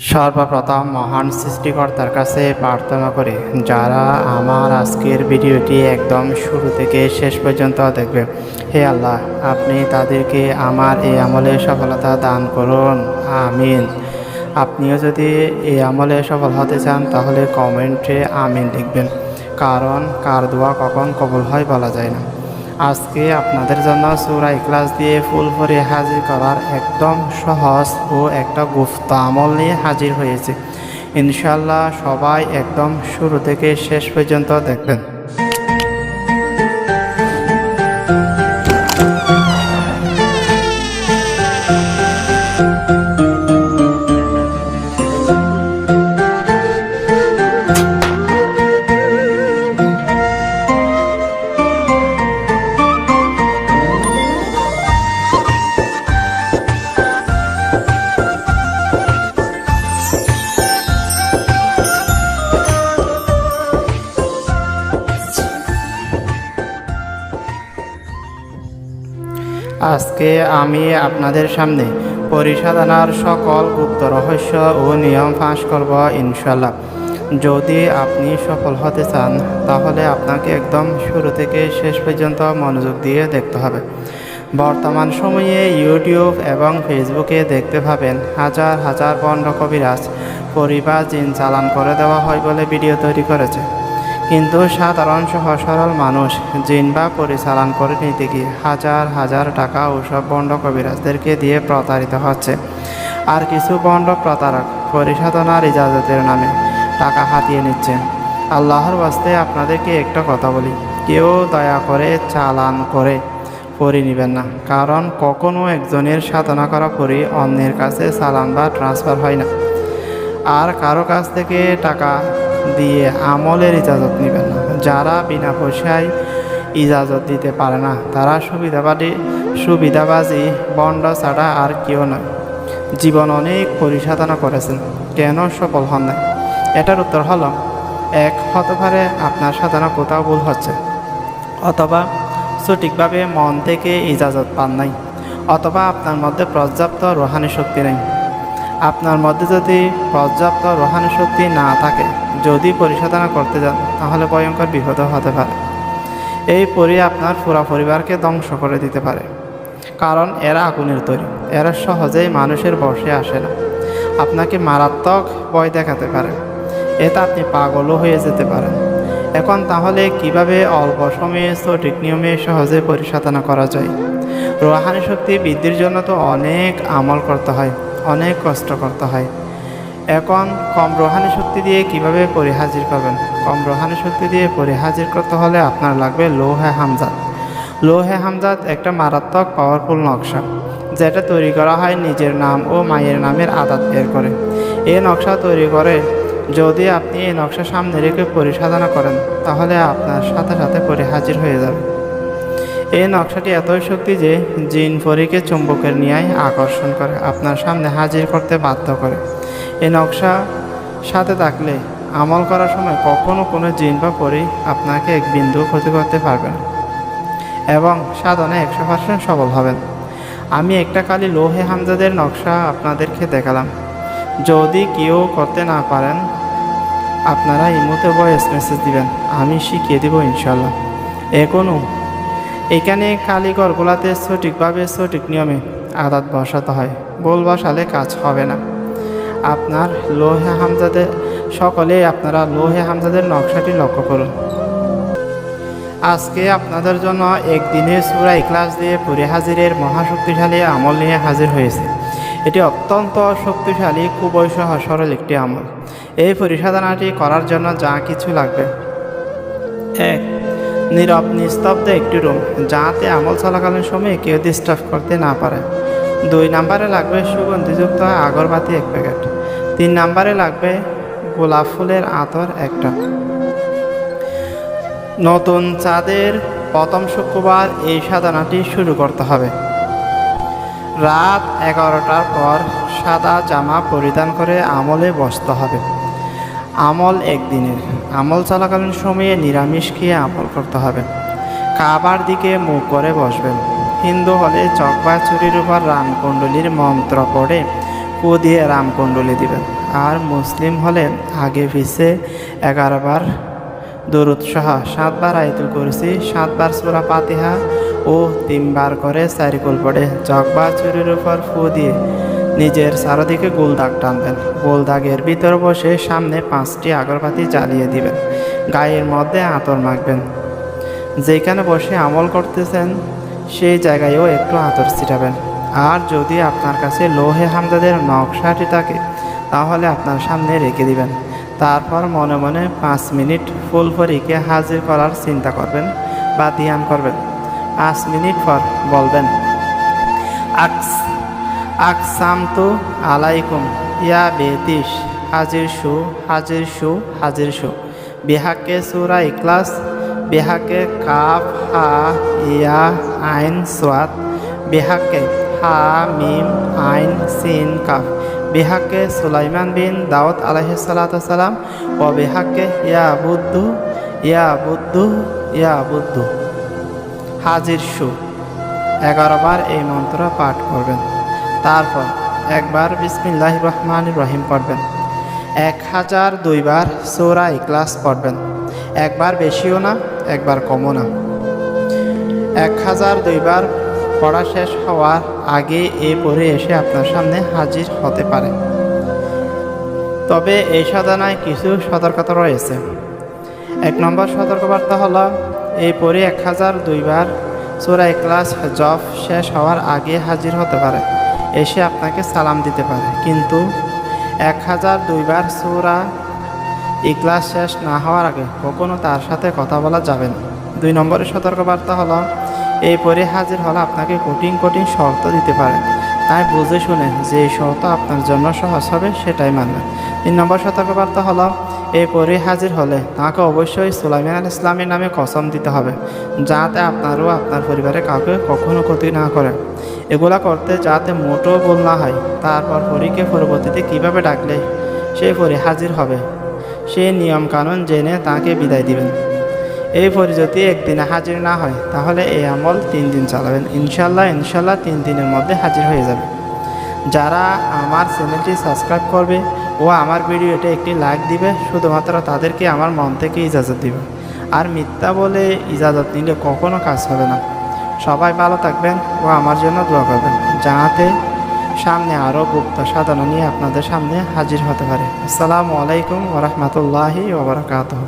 সর্বপ্রথম মহান সৃষ্টিকর্তার কাছে প্রার্থনা করি, যারা আমার আজকের ভিডিওটি একদম শুরু থেকে শেষ পর্যন্ত দেখবে। হে আল্লাহ, আপনি তাদেরকে আমার এই আমলে সফলতা দান করুন। আমিন। আপনিও যদি এই আমলে সফল হতে চান, তাহলে কমেন্টে আমিন লিখবেন, কারণ কার দোয়া কখন কবুল হয় বলা যায় না। আজকে আপনাদের জন্য সুরা ইখলাস দিয়ে ফুল ভরে হাজির করার একদম সহজ ও একটা গুপ্ত আমল নিয়ে হাজির হয়েছে। ইনশাল্লাহ সবাই একদম শুরু থেকে শেষ পর্যন্ত দেখবেন। আজকে আমি আপনাদের সামনে পরিসাধনার সকল গুপ্ত রহস্য ও নিয়ম ফাঁস করব ইনশাল্লাহ যদি আপনি সফল হতে চান, তাহলে আপনাকে একদম শুরু থেকে শেষ পর্যন্ত মনোযোগ দিয়ে দেখতে হবে। বর্তমান সময়ে ইউটিউব এবং ফেসবুকে দেখতে পাবেন হাজার হাজার বন্ড কবিরাজ, পরিবার জিন চালান করে দেওয়া হয় বলে ভিডিও তৈরি করেছে। কিন্তু সাধারণ সহজ সরল মানুষ জিন বা পরিচালন করে নিতে গিয়ে হাজার হাজার টাকা ওসব বন্ড কবিরাজদেরকে দিয়ে প্রতারিত হচ্ছে। আর কিছু বন্ড প্রতারক পরিসাধনার ইজাজতের নামে টাকা হাতিয়ে নিচ্ছেন আল্লাহর বাস্তে আপনাদেরকে একটা কথা বলি, কেউ দয়া করে চালান করে পরি নেবেন না, কারণ কখনও একজনের সাধনা করা পরি অন্যের কাছে চালান বা ট্রান্সফার হয় না। আর কারও কাছ থেকে টাকা দিয়ে আমলের ইজাজত নেবেন না। যারা বিনা পয়সায় ইজাজত দিতে পারে না, তারা সুবিধাবাদী, সুবিধাবাজি, বন্ড ছাড়া আর কেউ নয়। জীবন অনেক পরিসাধনা করেছেন, কেন সফল হন নাই? এটার উত্তর হলো, এক হতে পারে আপনার সাধনা কোথাও ভুল হচ্ছে। অথবা সঠিকভাবে মন থেকে ইজাজত পান নাই, অথবা আপনার মধ্যে পর্যাপ্ত রোহানি শক্তি নেই। আপনার মধ্যে যদি পর্যাপ্ত রোহানি শক্তি না থাকে, যদি পরিসাধনা করতে যান, তাহলে ভয়ঙ্কর বিপদ হতে পারে। এই পরি আপনার পুরা পরিবারকে ধ্বংস করে দিতে পারে। কারণ এরা আগুনের তৈরি। এরা সহজেই মানুষের বসে আসে না। আপনাকে মারাত্মক ভয় দেখাতে পারে। এতে আপনি পাগলও হয়ে যেতে পারেন। এখন তাহলে কীভাবে অল্প সময়ে সঠিক নিয়মে সহজে পরিসাধনা করা যায়? রোহানি শক্তি বৃদ্ধির জন্য তো অনেক আমল করতে হয়। অনেক কষ্ট করতে হয়। এখন কম রোহানি শক্তি দিয়ে কীভাবে পরিহাজির পাবেন কম রোহানি শক্তি দিয়ে পরিহাজির করতে হলে আপনার লাগবে লোহে হামজাত লোহে হামজাত একটা মারাত্মক পাওয়ারফুল নকশা, যেটা তৈরি করা হয় নিজের নাম ও মায়ের নামের আদাত বের করে। এই নকশা তৈরি করে, যদি আপনি এই নকশা সামনে রেখে পরিসাধনা করেন, তাহলে আপনার সাথে সাথে পরিহাজির হয়ে যাবে। এই নকশাটি এতই শক্তি যে জিন ফরিকে চুম্বকের ন্যায় আকর্ষণ করে, আপনার সামনে হাজির করতে বাধ্য করে। এই নকশা সাথে থাকলে আমল করার সময় কখনও কোনো জিন বা পরি আপনাকে এক বিন্দু ক্ষতি করতে পারবে না এবং সাধনে একশো পার্সেন্ট সফল হবেন। আমি একটা কালি লোহে হামজাদের নকশা আপনাদেরকে দেখালাম। যদি কেউ করতে না পারেন, আপনারা ইমোতে ভয়েস মেসেজ দিবেন। আমি শিখিয়ে দেবো ইনশাল্লাহ এখনও এখানে কালীঘরগুলাতে সঠিকভাবে সঠিক নিয়মে আদাত বসাতে হয়। গোল বসালে কাজ হবে না। আপনার লোহে হামজাদের সকলেই আপনারা লোহে হামজাদের নকশাটি লক্ষ্য করুন। আজকে আপনাদের জন্য একদিনের সুরা ক্লাস দিয়ে পুরে হাজিরের মহাশক্তিশালী আমল নিয়ে হাজির হয়েছে। এটি অত্যন্ত শক্তিশালী, খুবই সহজ সরল একটি আমল। এই পরিসাধনাটি করার জন্য যা কিছু লাগবে। এক নীরব, নিস্তব্ধ একটি রুম যাতে আমল চলাকালীন সময়ে কেউ ডিস্টার্ব করতে না পারে। দুই নাম্বারে লাগবে সুগন্ধিযুক্ত আগরবাতি এক প্যাকেট। তিন নাম্বারে লাগবে গোলাপ ফুলের আতর একটা। নতুন চাঁদের প্রথম শুক্রবার এই সাধনাটি শুরু করতে হবে। রাত এগারোটার পর সাদা জামা পরিধান করে আমলে বসতে হবে। আমল একদিনের। আমল চলাকালীন সময়ে নিরামিষ খেয়ে আমল করতে হবে। কাবার দিকে মুখ করে বসবেন। হিন্দু হলে চক বা চুরির উপর রানকুণ্ডলীর মন্ত্র পড়ে ফু দিয়ে রামকুণ্ডলি দিবেন। আর মুসলিম হলে আগে পিছে এগারো বার দরুদ সাতবার আয়তুল কুরসি, সাতবার সুরা পাতিহা ও তিনবার করে চারিকুল পড়ে। জগ বা চুরির উপর ফু দিয়ে নিজের চারদিকে গোল দাগ টানবেন। গোল দাগের ভিতর বসে সামনে পাঁচটি আগরবাতি জ্বালিয়ে দিবেন। গায়ের মধ্যে আতর মাখবেন। যেখানে বসে আমল করতেছেন, সেই জায়গায়ও একটু আতর ছিটাবেন। আর যদি আপনার কাছে লোহে হামদাদের নকশাটি থাকে, তাহলে আপনার সামনে রেখে দিবেন। তারপর মনে মনে পাঁচ মিনিট ফুল ফরিকে হাজির করার চিন্তা করবেন বা ধ্যান করবেন। পাঁচ মিনিট পর বলবেন, আকস। আকসামতু আলাইকুম। ইয়া বেতিস হাজির শু হাজির শু হাজির শু বিহাকে সুরা ইকলাস বিহাকে কাফ, হা, ইয়া, আইন, সোয়াত। বিহাকে হা, মিম, আইন, সিন, কাফ। বিহাকে সুলাইমান বিন দাউদ আলহিসাল্লাম ও বিহাকে ইয়া বুদ্ধু ইয়া বুদ্ধু ইয়া বুদ্ধু। হাজির শু এগারো বার এই মন্ত্র পাঠ করবেন। তারপর একবার বিসমিল্লাহ রহমান রহিম পড়বেন। এক হাজার দুইবার সৌরা ইকলাস পড়বেন। একবার বেশিও না, একবার কমও না। এক হাজার দুইবার পড়া শেষ হওয়ার আগে এ পড়ে এসে আপনার সামনে হাজির হতে পারে। তবে এই সাধনায় কিছু সতর্কতা রয়েছে। এক নম্বর সতর্কবার্তা হলো এই পরে এক হাজার দুইবার সুরা ক্লাস জব শেষ হওয়ার আগে হাজির হতে পারে। এসে আপনাকে সালাম দিতে পারে। কিন্তু এক হাজার দুইবার সুরা ইকলাস শেষ না হওয়ার আগে কখনো তার সাথে কথা বলা যাবে না। দুই নম্বরের সতর্কবার্তা হলো, এই পরে হাজির হলে আপনাকে কঠিন কঠিন শর্ত দিতে পারে। তাই বুঝে শুনে যে শর্ত আপনার জন্য সহজ হবে সেটাই মানবেন। তিন নম্বর সতর্কবার্তা হলো এই পরে হাজির হলে তাকে অবশ্যই সুলাইমান আল ইসলামের নামে কসম দিতে হবে, যাতে আপনারও আপনার পরিবারে কাউকে কখনো ক্ষতি না করে। এগুলা করতে যাতে মোটো ভুল না হয়। তারপর পরীকে পরবর্তীতে কীভাবে ডাকলে সেই পরে হাজির হবে সেই নিয়ম কানুন জেনে তাকে বিদায় দিবেন। এই পরি যদি একদিনে হাজির না হয়, তাহলে এই আমল তিন দিন চালাবেন। ইনশাল্লাহ ইনশাল্লাহ তিন দিনের মধ্যে হাজির হয়ে যাবে। যারা আমার চ্যানেলটি সাবস্ক্রাইব করবে ও আমার ভিডিওতে একটি লাইক দিবে, শুধুমাত্র তাদেরকে আমার মন থেকে ইজাজত দিবে। আর মিথ্যা বলে ইজাজত নিলে কখনো কাজ হবে না। সবাই ভালো থাকবেন ও আমার জন্য দোয়া করবেন। যাহাতে সামনে আরও গুপ্ত সাধনা নিয়ে আপনাদের সামনে হাজির হতে পারে। আসসালামু আলাইকুম ওরহমতুল্লাহি ওবরাকাতহ